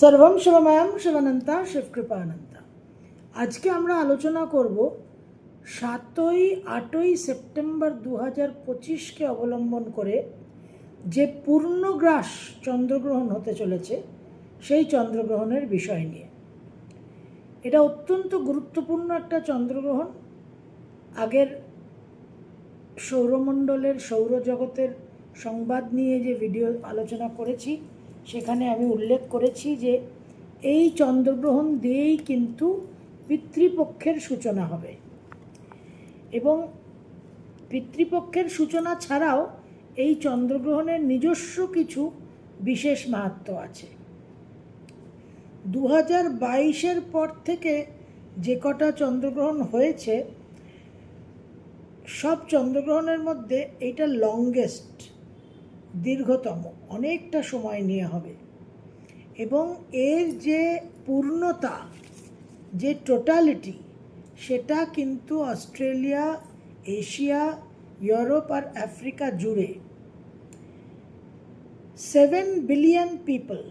সর্বম শিবময়ম শিবানন্তা শিবকৃপানন্তা। আজকে আমরা আলোচনা করব সাতই, আটই সেপ্টেম্বর দু হাজার পঁচিশকে অবলম্বন করে যে পূর্ণগ্রাস চন্দ্রগ্রহণ হতে চলেছে, সেই চন্দ্রগ্রহণের বিষয় নিয়ে। এটা অত্যন্ত গুরুত্বপূর্ণ একটা চন্দ্রগ্রহণ। আগের সৌরমণ্ডলের, সৌরজগতের সংবাদ নিয়ে যে ভিডিও আলোচনা করেছি সেখানে আমি উল্লেখ করেছি যে এই চন্দ্রগ্রহণ দিয়েই কিন্তু পিতৃপক্ষের সূচনা হবে। এবং পিতৃপক্ষের সূচনা ছাড়াও এই চন্দ্রগ্রহণের নিজস্ব কিছু বিশেষ মাহাত্ম আছে। দু হাজার বাইশের পর থেকে যে কটা চন্দ্রগ্রহণ হয়েছে, সব চন্দ্রগ্রহণের মধ্যে এটা লংগেস্ট দীর্ঘতম, অনেকটা সময় নিয়ে হবে। এবং এর যে পূর্ণতা, যে টোটালিটি সেটা কিন্তু অস্ট্রেলিয়া, এশিয়া, ইউরোপ আর আফ্রিকা জুড়ে। সেভেন বিলিয়ন পিপল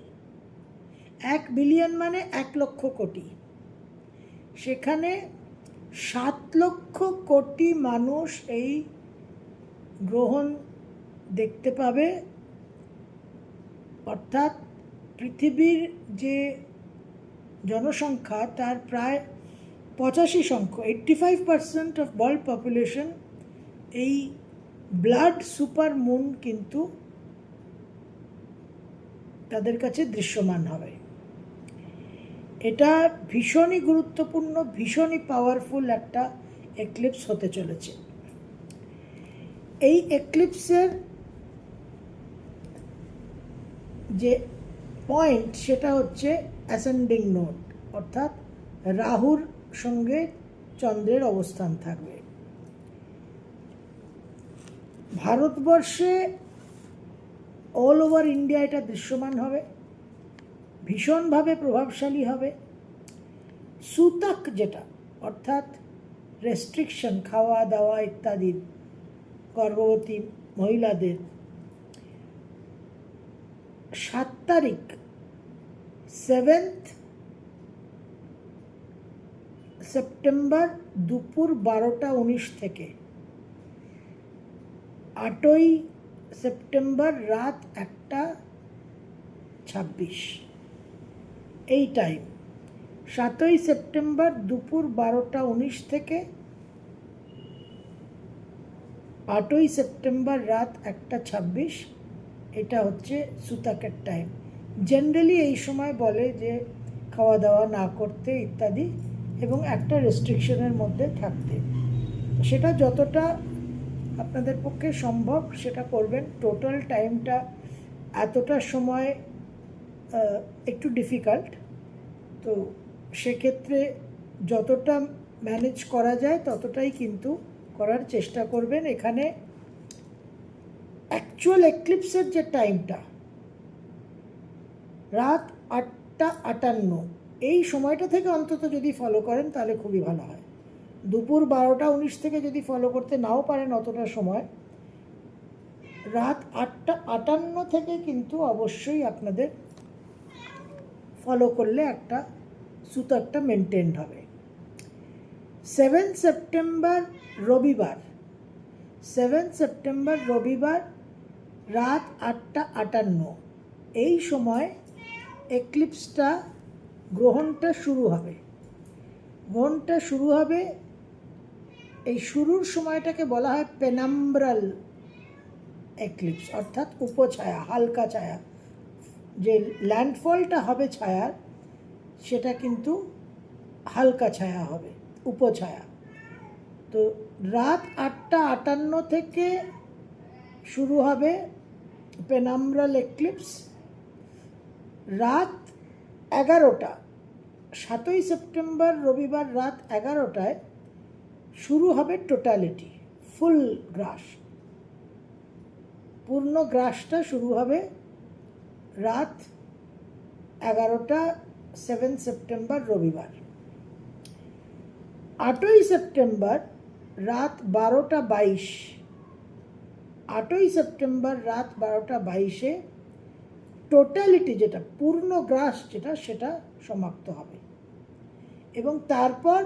এক বিলিয়ন মানে এক লক্ষ কোটি। সেখানে সাত লক্ষ কোটি মানুষ এই গ্রহণ দেখতে পাবে, অর্থাৎ পৃথিবীর যে জনসংখ্যা, তার প্রায় পঁচাশি সংখ্য eighty five percent of world population এই ব্লাড সুপার মুন কিন্তু তাদের কাছে দৃশ্যমান হবে। এটা ভীষণই গুরুত্বপূর্ণ, ভীষণই পাওয়ারফুল একটা এক্লিপস হতে চলেছে। এই এক্লিপসের যে পয়েন্ট সেটা হচ্ছে অ্যাসেন্ডিং নোট অর্থাৎ রাহুর সঙ্গে চন্দ্রের অবস্থান থাকবে। ভারতবর্ষে অল ওভার ইন্ডিয়া এটা দৃশ্যমান হবে, ভীষণভাবে প্রভাবশালী হবে। সুতাক যেটা, অর্থাৎ রেস্ট্রিকশন খাওয়া দাওয়া ইত্যাদির, গর্ভবতী মহিলাদের সাত তারিখ সেভেন্থ সেপ্টেম্বর দুপুর বারোটা উনিশ থেকে। আটই সেপ্টেম্বর রাত একটা ছাব্বিশ। এই টাইম সাতই সেপ্টেম্বর দুপুর বারোটা উনিশ থেকে আটই সেপ্টেম্বর রাত একটা ছাব্বিশ। এটা হচ্ছে সুতাকের টাইম জেনারেলি এই সময় বলে যে খাওয়া দাওয়া না করতে ইত্যাদি এবং একটা রেস্ট্রিকশনের মধ্যে থাকতে। সেটা যতটা আপনাদের পক্ষে সম্ভব সেটা করবেন। টোটাল টাইমটা এতটা সময় একটু ডিফিকাল্ট তো সেক্ষেত্রে যতটা ম্যানেজ করা যায় ততটাই কিন্তু করার চেষ্টা করবেন। এখানে অ্যাকচুয়াল এক্লিপসের যে টাইমটা রাত আটটা আটান্ন, এই সময়টা থেকে অন্তত যদি ফলো করেন তাহলে খুবই ভালো হয়। দুপুর বারোটা উনিশ থেকে যদি ফলো করতে নাও পারেন অতটা সময়, রাত আটটা আটান্ন থেকে কিন্তু অবশ্যই আপনাদের ফলো করলে একটা সুতো একটা মেনটেন্ড হবে। সেভেন সেপ্টেম্বর রবিবার সেভেন সেপ্টেম্বর রবিবার রাত আটটা আটান্ন। এই সময় এক্লিপসটা গ্রহণটা শুরু হবে। গ্রহণটা শুরু হবে, এই শুরুর সময়টাকে বলা হয় পেনাম্ব্রাল এক্লিপস, অর্থাৎ উপছায়া, হালকা ছায়া। যে ল্যান্ডফলটা হবে ছায়ার সেটা কিন্তু হালকা ছায়া হবে, উপছায়া। তো রাত আটটা আটান্ন থেকে শুরু হবে পেনাম্ব্রাল এক্লিপস রাত এগারোটা। সাতই সেপ্টেম্বর রবিবার রাত এগারোটায় শুরু হবে টোটালিটি, ফুল গ্রাস। পূর্ণ গ্রাসটা শুরু হবে রাত এগারোটা, সেভেন সেপ্টেম্বর রবিবার। আটই সেপ্টেম্বর রাত বারোটা বাইশ। আটই সেপ্টেম্বর রাত বারোটা বাইশে টোটালিটি যেটা, পূর্ণ গ্রাস যেটা, সেটা সমাপ্ত হবে। এবং তারপর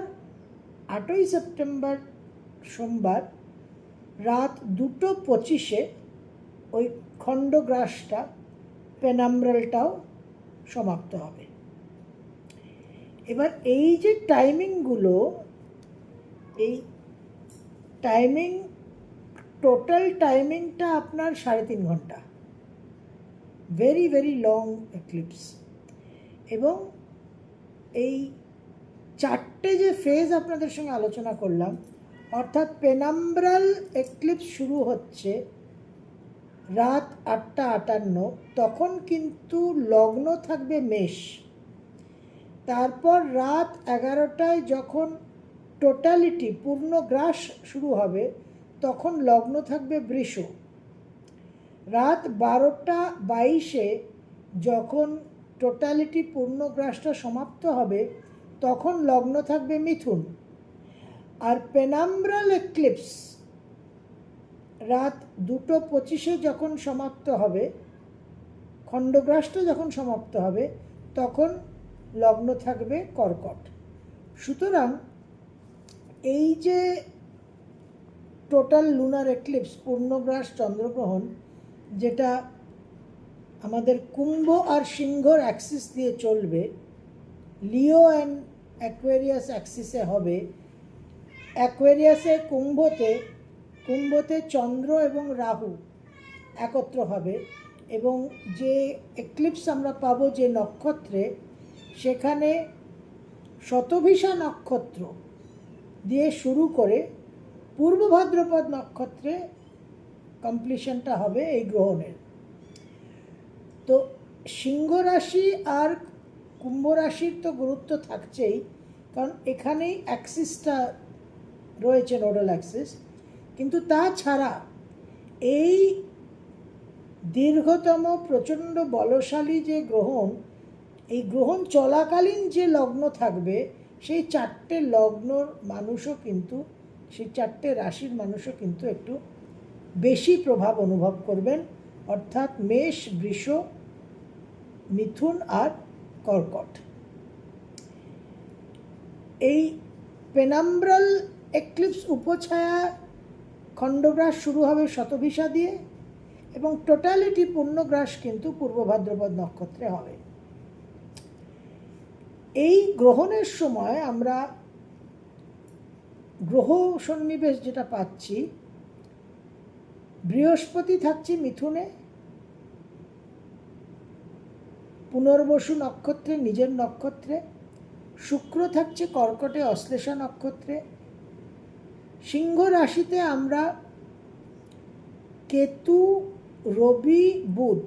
আটই সেপ্টেম্বর সোমবার রাত দুটো পঁচিশে ওই খণ্ডগ্রাসটা পেনাম্ব্রালটাও সমাপ্ত হবে। এবার এই যে টাইমিংগুলো এই টাইমিং টোটাল টাইমিংটা আপনার সাড়ে তিন ঘণ্টা। ভেরি ভেরি লং এক্লিপস এবং এই চারটে যে ফেজ আপনাদের সঙ্গে আলোচনা করলাম, অর্থাৎ পেনাম্ব্রাল এক্লিপস শুরু হচ্ছে রাত আটটা আটান্ন, তখন কিন্তু লগ্ন থাকবে মেষ। তারপর রাত এগারোটায় যখন টোটালিটি পূর্ণ গ্রাস শুরু হবে তখন লগ্ন থাকবে বৃষ। রাত বারোটা বাইশে যখন টোটালিটি পূর্ণ গ্রাসটা সমাপ্ত হবে, তখন লগ্ন থাকবে মিথুন। আর পেনাম্ব্রাল এক্লিপস রাত দুটো পঁচিশে যখন সমাপ্ত হবে, খণ্ডগ্রাসটা যখন সমাপ্ত হবে, তখন লগ্ন থাকবে কর্কট। সুতরাং এই যে টোটাল লুনার এক্লিপস পূর্ণগ্রাস চন্দ্রগ্রহণ, যেটা আমাদের কুম্ভ আর সিংহর অ্যাক্সিস দিয়ে চলবে, লিও অ্যান্ড অ্যাকোয়ারিয়াস অ্যাক্সিসে হবে। অ্যাকোয়ারিয়াসে কুম্ভতে কুম্ভতে চন্দ্র এবং রাহু একত্র হবে এবং যে এক্লিপস আমরা পাবো যে নক্ষত্রে, সেখানে শতভিষা নক্ষত্র দিয়ে শুরু করে পূর্ব ভাদ্রপদ নক্ষত্রে কমপ্লিশনটা হবে এই গ্রহণের। তো সিংহ রাশি আর কুম্ভ রাশির তো গুরুত্ব থাকছেই, কারণ এখানেই অ্যাক্সিসটা রয়েছে নোডাল অ্যাক্সিস কিন্তু তাছাড়া এই দীর্ঘতম, প্রচণ্ড বলশালী যে গ্রহণ, এই গ্রহণ চলাকালীন যে লগ্ন থাকবে, সেই চারটে লগ্নর মানুষও কিন্তু সেই চারটে রাশির মানুষও কিন্তু একটু বেশি প্রভাব অনুভব করবেন, অর্থাৎ মেষ, বৃষ, মিথুন আর কর্কট। এই পেনাম্ব্রাল এক্লিপস উপছায়া খণ্ডগ্রাস শুরু হবে শতভিসা দিয়ে এবং টোটালিটি পূর্ণগ্রাস কিন্তু পূর্ব ভাদ্রপদ নক্ষত্রে হবে। এই গ্রহণের সময় আমরা গ্রহ সন্নিবেশ যেটা পাচ্ছি, বৃহস্পতি থাকছে মিথুনে, পুনর্বসু নক্ষত্রে নিজের নক্ষত্রে, শুক্র থাকছে কর্কটে অশ্লেষা নক্ষত্রে, সিংহ রাশিতে আমরা কেতু, রবি, বুধ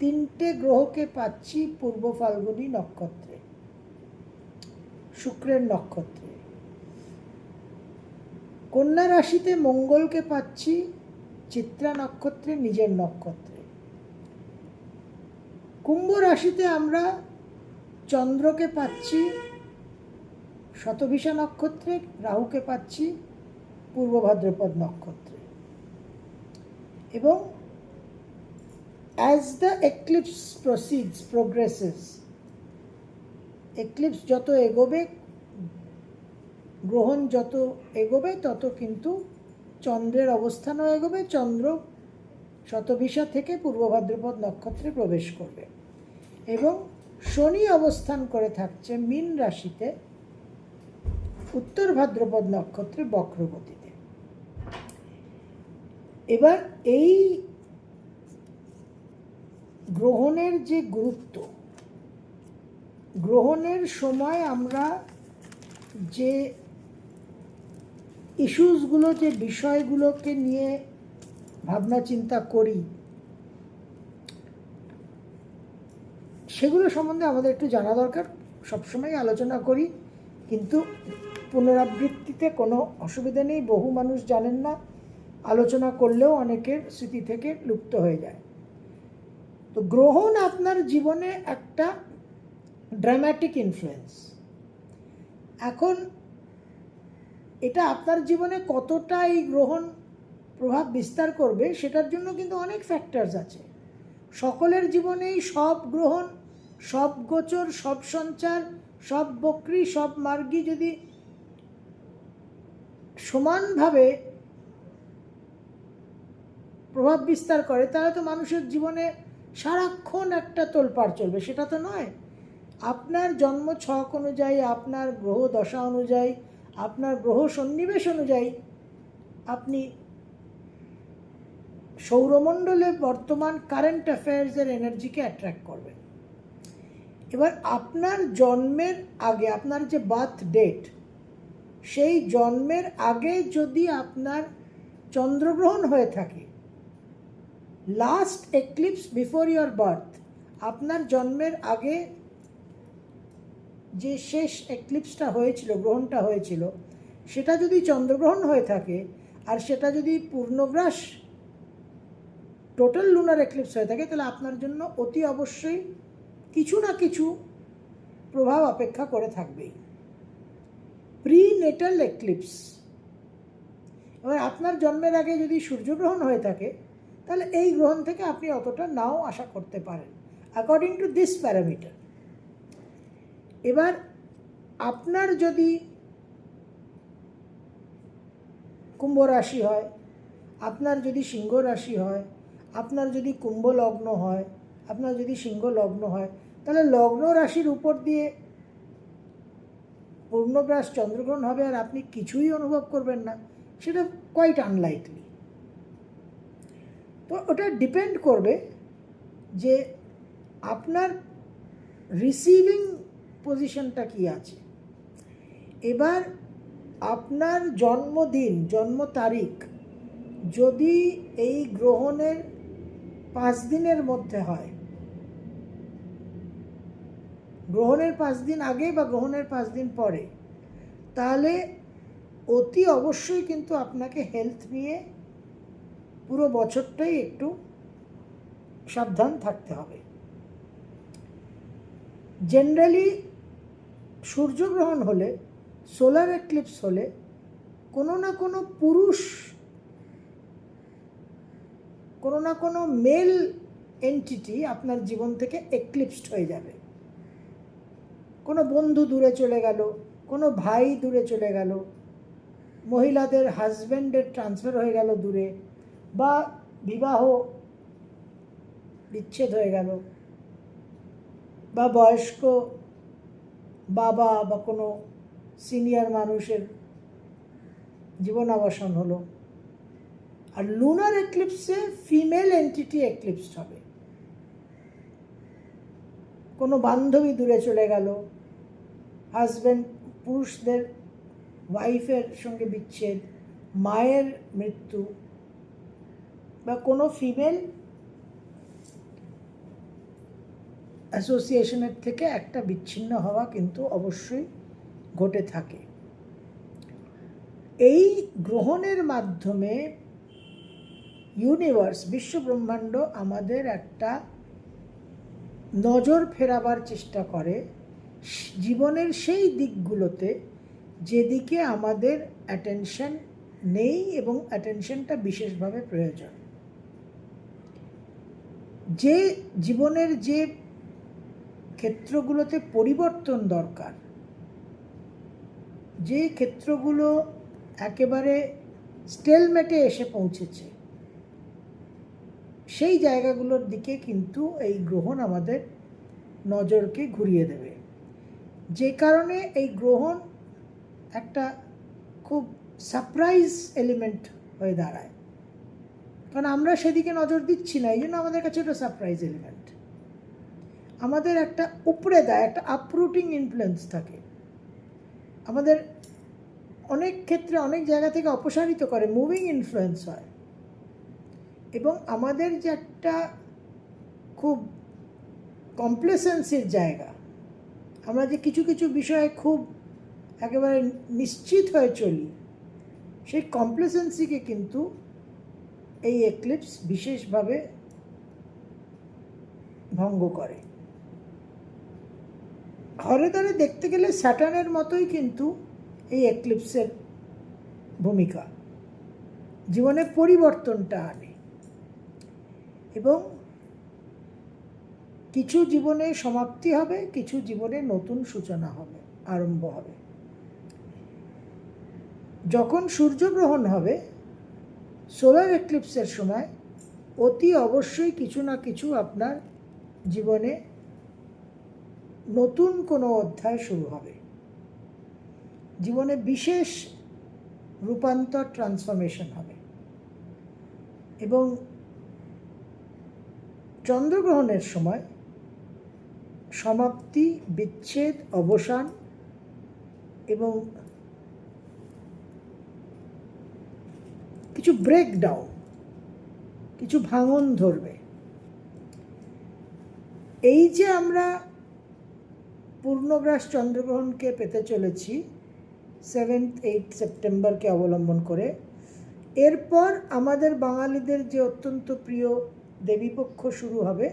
তিনটে গ্রহকে পাচ্ছি পূর্ব ফাল্গুনী নক্ষত্রে, শুক্রের নক্ষত্রে। কন্যা রাশিতে মঙ্গলকে পাচ্ছি, চিত্রা নক্ষত্রে নিজের নক্ষত্রে। কুম্ভ রাশিতে আমরা চন্দ্রকে পাচ্ছি, শতভিষা নক্ষত্রে রাহুকে পাচ্ছি পূর্ব ভাদ্রপদ নক্ষত্রে। এবং as the eclipse proceeds progresses eclipse যত এগোবে গ্রহণ যত এগোবে, তত কিন্তু চন্দ্রের অবস্থানও এগোবে, চন্দ্র শতভিসা থেকে পূর্ব ভাদ্রপদ নক্ষত্রে প্রবেশ করবে। এবং শনি অবস্থান করে থাকছে মীন রাশিতে, উত্তর ভাদ্রপদ নক্ষত্রে বক্রগতিতে। এবার এই গ্রহণের যে গুরুত্ব, গ্রহণের সময় আমরা যে ইস্যুসগুলো যে বিষয়গুলোকে নিয়ে ভাবনা চিন্তা করি, সেগুলো সম্বন্ধে আমাদের একটু জানা দরকার। সবসময় আলোচনা করি, কিন্তু পুনরাবৃত্তিতে কোনো অসুবিধা নেই। বহু মানুষ জানেন না, আলোচনা করলেও অনেকের স্মৃতি থেকে লুপ্ত হয়ে যায়। তো গ্রহণ আপনার জীবনে একটা ড্রামাটিক ইনফ্লুয়েন্স এখন এটা আপনার জীবনে কতটা এই গ্রহণ প্রভাব বিস্তার করবে সেটার জন্য কিন্তু অনেক ফ্যাক্টরস আছে। সকলের জীবনেই সব গ্রহণ, সব গোচর, সব সঞ্চার, সব বকরি, সব মার্গী যদি সমানভাবে প্রভাব বিস্তার করে, তাহলে তো মানুষের জীবনে সারাক্ষণ একটা তোলপাড় চলবে, সেটা তো নয়। আপনার জন্ম ছক অনুযায়ী, আপনার গ্রহ দশা অনুযায়ী আপনার গ্রহ সন্নিবেশ অনুযায়ী আপনি সৌরমণ্ডলে বর্তমান কারেন্ট অ্যাফেয়ার্সের এনার্জিকে অ্যাট্রাক্ট করবেন। এবার আপনার জন্মের আগে, আপনার যে বার্থ ডেট সেই জন্মের আগে যদি আপনার চন্দ্রগ্রহণ হয়ে থাকে last eclipse before your birth আপনার জন্মের আগে যে শেষ এক্লিপসটা হয়েছিল, গ্রহণটা হয়েছিল, সেটা যদি চন্দ্রগ্রহণ হয়ে থাকে, আর সেটা যদি পূর্ণগ্রাস টোটাল লুনার এক্লিপস হয়ে থাকে, তাহলে আপনার জন্য অতি অবশ্যই কিছু না কিছু প্রভাব অপেক্ষা করে থাকবেই। প্রি নেটাল এক্লিপস এবার আপনার জন্মের আগে যদি সূর্যগ্রহণ হয়ে থাকে, তাহলে এই গ্রহণ থেকে আপনি অতটা নাও আশা করতে পারেন অ্যাকর্ডিং টু দিস প্যারামিটার এবার আপনার যদি কুম্ভ রাশি হয়, আপনার যদি সিংহ রাশি হয়, আপনার যদি কুম্ভ লগ্ন হয়, আপনার যদি সিংহ লগ্ন হয়, তাহলে লগ্ন রাশির উপর দিয়ে পূর্ণগ্রাস চন্দ্রগ্রহণ হবে আর আপনি কিছুই অনুভব করবেন না। সেটা কোয়াইট আনলাইকলি তো ওটা ডিপেন্ড করবে যে আপনার রিসিভিং পজিশনটা কি আছে? এবার আপনার জন্মদিন, জন্ম তারিখ যদি এই গ্রহণের পাঁচ দিনের মধ্যে হয়, গ্রহণের পাঁচ দিন আগে বা গ্রহণের পাঁচ দিন পরে, তাহলে অতি অবশ্যই কিন্তু আপনাকে হেলথ নিয়ে পুরো বছরটাই একটু সাবধান থাকতে হবে। জেনারেলি সূর্যগ্রহণ হলে সোলার এক্লিপস হলে কোনো না কোনো পুরুষ, কোনো না কোনো মেল এন্টিটি আপনার জীবন থেকে এক্লিপসড হয়ে যাবে। কোনো বন্ধু দূরে চলে গেল, কোনো ভাই দূরে চলে গেল, মহিলাদের হাজব্যান্ডের ট্রান্সফার হয়ে গেল দূরে, বা বিবাহ বিচ্ছেদ হয়ে গেল, বা বয়স্ক বাবা বা কোনো সিনিয়র মানুষের জীবনাবসান হলো। আর লুনার এক্লিপসে ফিমেল এন্টিটি এক্লিপসড হবে। কোনো বান্ধবী দূরে চলে গেল। হাজব্যান্ড পুরুষদের ওয়াইফের সঙ্গে বিচ্ছেদ, মায়ের মৃত্যু বা কোনো ফিমেল অ্যাসোসিয়েশনের থেকে একটা বিচ্ছিন্ন হওয়া কিন্তু অবশ্যই ঘটে থাকে। এই গ্রহণের মাধ্যমে ইউনিভার্স বিশ্বব্রহ্মাণ্ড আমাদের একটা নজর ফেরাবার চেষ্টা করে। জীবনের সেই দিকগুলোতে যেদিকে আমাদের অ্যাটেনশন নেই এবং অ্যাটেনশনটা বিশেষভাবে প্রয়োজন। যে জীবনের যে ক্ষেত্রগুলোতে পরিবর্তন দরকার। যে ক্ষেত্রগুলো একেবারে স্টেলমেটে এসে পৌঁছেছে, সেই জায়গাগুলোর দিকে কিন্তু এই গ্রহণ আমাদের নজরকে ঘুরিয়ে দেবে। যে কারণে এই গ্রহণ একটা খুব সারপ্রাইজ এলিমেন্ট হয়ে দাঁড়ায়। কারণ আমরা সেদিকে নজর দিচ্ছি না এই জন্য আমাদের কাছে ওটা সারপ্রাইজ এলিমেন্ট। আমাদের একটা উপরে দেয়, একটা আপরুটিং ইনফ্লুয়েন্স থাকে। আমাদের অনেক ক্ষেত্রে অনেক জায়গা থেকে অপসারিত করে মুভিং ইনফ্লুয়েন্স হয়। এবং আমাদের যে একটা খুব কমপ্লেসেন্সির জায়গা, আমরা যে কিছু কিছু বিষয়ে খুব একেবারে নিশ্চিত হয়ে চলি, সেই কমপ্লেসেন্সিকে কিন্তু এই এক্লিপস বিশেষভাবে ভঙ্গ করে। হরে ধরে দেখতে গেলে স্যাটার্নের মতোই কিন্তু এই এক্লিপসের ভূমিকা। জীবনে পরিবর্তনটা আনে। এবং কিছু জীবনে সমাপ্তি হবে, কিছু জীবনে নতুন সূচনা হবে, আরম্ভ হবে। যখন সূর্যগ্রহণ হবে, সোলার এক্লিপসের সময় অতি অবশ্যই কিছু না কিছু আপনার জীবনে নতুন কোনো অধ্যায় শুরু হবে। জীবনে বিশেষ রূপান্তর ট্রান্সফরমেশন হবে। এবং চন্দ্রগ্রহণের সময় সমাপ্তি, বিচ্ছেদ, অবসান এবং কিছু ব্রেকডাউন কিছু ভাঙন ধরবে। এই যে আমরা পূর্ণগ্রাস চন্দ্রগ্রহণকে পেতে চলেছি সেভেন্থ এইট সেপ্টেম্বরকে অবলম্বন করে। এরপর আমাদের বাঙালিদের যে অত্যন্ত প্রিয় দেবীপক্ষ শুরু হবে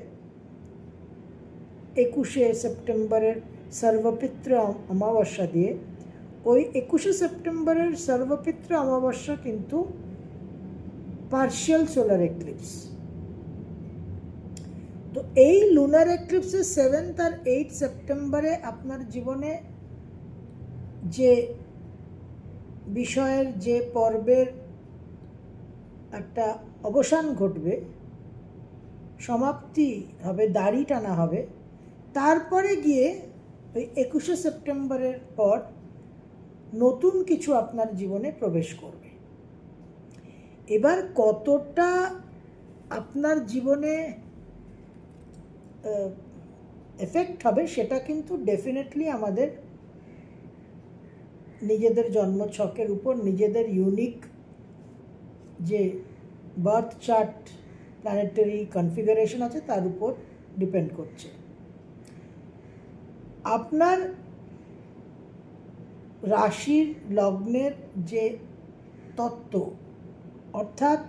একুশে সেপ্টেম্বরের সর্বপিত্র অমাবস্যা দিয়ে। ওই একুশে সেপ্টেম্বরের সর্বপিত্র অমাবস্যা কিন্তু পার্শিয়াল সোলার এক্লিপস তো এই লুনার এক্লিপসে সেভেন্থ আর এইট সেপ্টেম্বরে আপনার জীবনে যে বিষয়ের, যে পর্বের একটা অবসান ঘটবে, সমাপ্তি হবে, দাড়ি টানা হবে, তারপরে গিয়ে ওই একুশে সেপ্টেম্বরের পর নতুন কিছু আপনার জীবনে প্রবেশ করবে। এবার কতটা আপনার জীবনে এফেক্ট হবে, সেটা কিন্তু ডেফিনেটলি আমাদের নিজেদের জন্মছকের উপর, নিজেদের ইউনিক যে বার্থ চার্ট প্ল্যানেটারি কনফিগারেশন আছে, তার উপর ডিপেন্ড করছে। আপনার রাশির লগ্নের যে তত্ত্ব, অর্থাৎ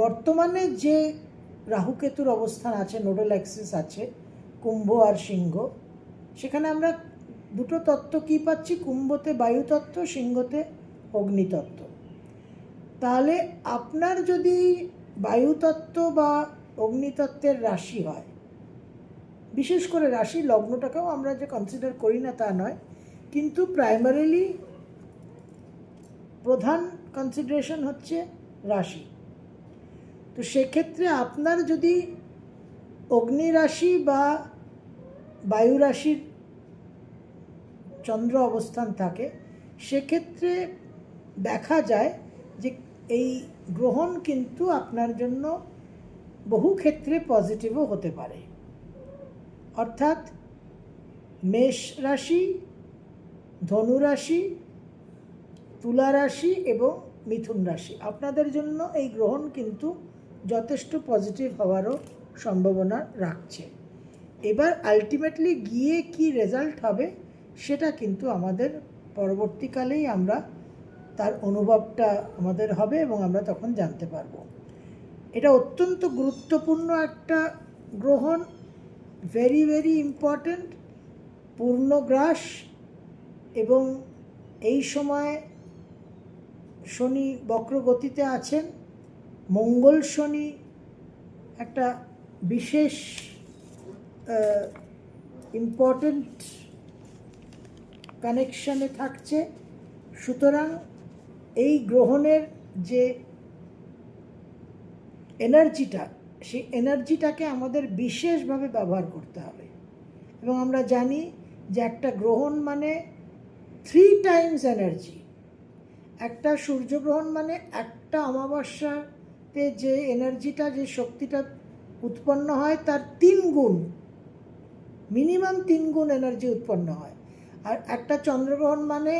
বর্তমানে যে রাহুকেতুর অবস্থান আছে, নোডাল অ্যাক্সিস আছে, কুম্ভ আর সিংহ। সেখানে আমরা দুটো তত্ত্ব কী পাচ্ছি? কুম্ভতে বায়ুতত্ত্ব সিংহতে অগ্নিতত্ত্ব তাহলে আপনার যদি বায়ুতত্ত্ব বা অগ্নিতত্ত্বের রাশি হয়, বিশেষ করে রাশি লগ্নটাকেও আমরা যে কনসিডার করি না তা নয়, কিন্তু প্রাইমারিলি প্রধান কনসিডারেশন হচ্ছে রাশি। তো সেক্ষেত্রে আপনার যদি অগ্নি রাশি বা বায়ু রাশির চন্দ্র অবস্থান থাকে, সেক্ষেত্রে দেখা যায় যে এই গ্রহণ কিন্তু আপনার জন্য বহু ক্ষেত্রে পজিটিভও হতে পারে। অর্থাৎ মেষ রাশি, ধনু রাশি, তুলা রাশি এবং মিথুন রাশি, আপনাদের জন্য এই গ্রহণ কিন্তু যথেষ্ট পজিটিভ হওয়ারও সম্ভাবনা রাখছে। এবার আলটিমেটলি গিয়ে কি রেজাল্ট হবে, সেটা কিন্তু আমাদের পরবর্তীকালেই আমরা তার অনুভবটা আমাদের হবে এবং আমরা তখন জানতে পারব। এটা অত্যন্ত গুরুত্বপূর্ণ একটা গ্রহণ ভেরি ভেরি ইম্পর্ট্যান্ট পূর্ণগ্রাস এবং এই সময় শনি বক্রগতিতে আছেন। মঙ্গল শনি একটা বিশেষ ইম্পর্ট্যান্ট কানেকশানে থাকছে। সুতরাং এই গ্রহণের যে এনার্জিটা সেই এনার্জিটাকে আমাদের বিশেষভাবে ব্যবহার করতে হবে। এবং আমরা জানি যে একটা গ্রহণ মানে থ্রি টাইমস এনার্জি একটা সূর্যগ্রহণ মানে একটা অমাবস্যাতে যে এনার্জিটা, যে শক্তিটা উৎপন্ন হয়, তার তিন গুণ, মিনিমাম তিন গুণ এনার্জি উৎপন্ন হয়। আর একটা চন্দ্রগ্রহণ মানে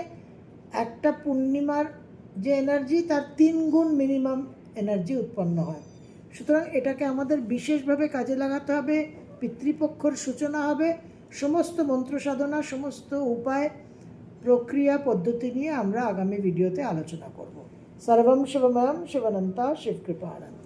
একটা পূর্ণিমার যে এনার্জি, তার তিন গুণ মিনিমাম এনার্জি উৎপন্ন হয়। সুতরাং এটাকে আমাদের বিশেষভাবে কাজে লাগাতে হবে, পিতৃপক্ষর সূচনা হবে, সমস্ত মন্ত্র সাধনা, সমস্ত উপায়, প্রক্রিয়া, পদ্ধতি নিয়ে আমরা আগামী ভিডিওতে আলোচনা করব। সর্বম শিবময়ম শিবানন্তা শিবকৃপা আনন্দ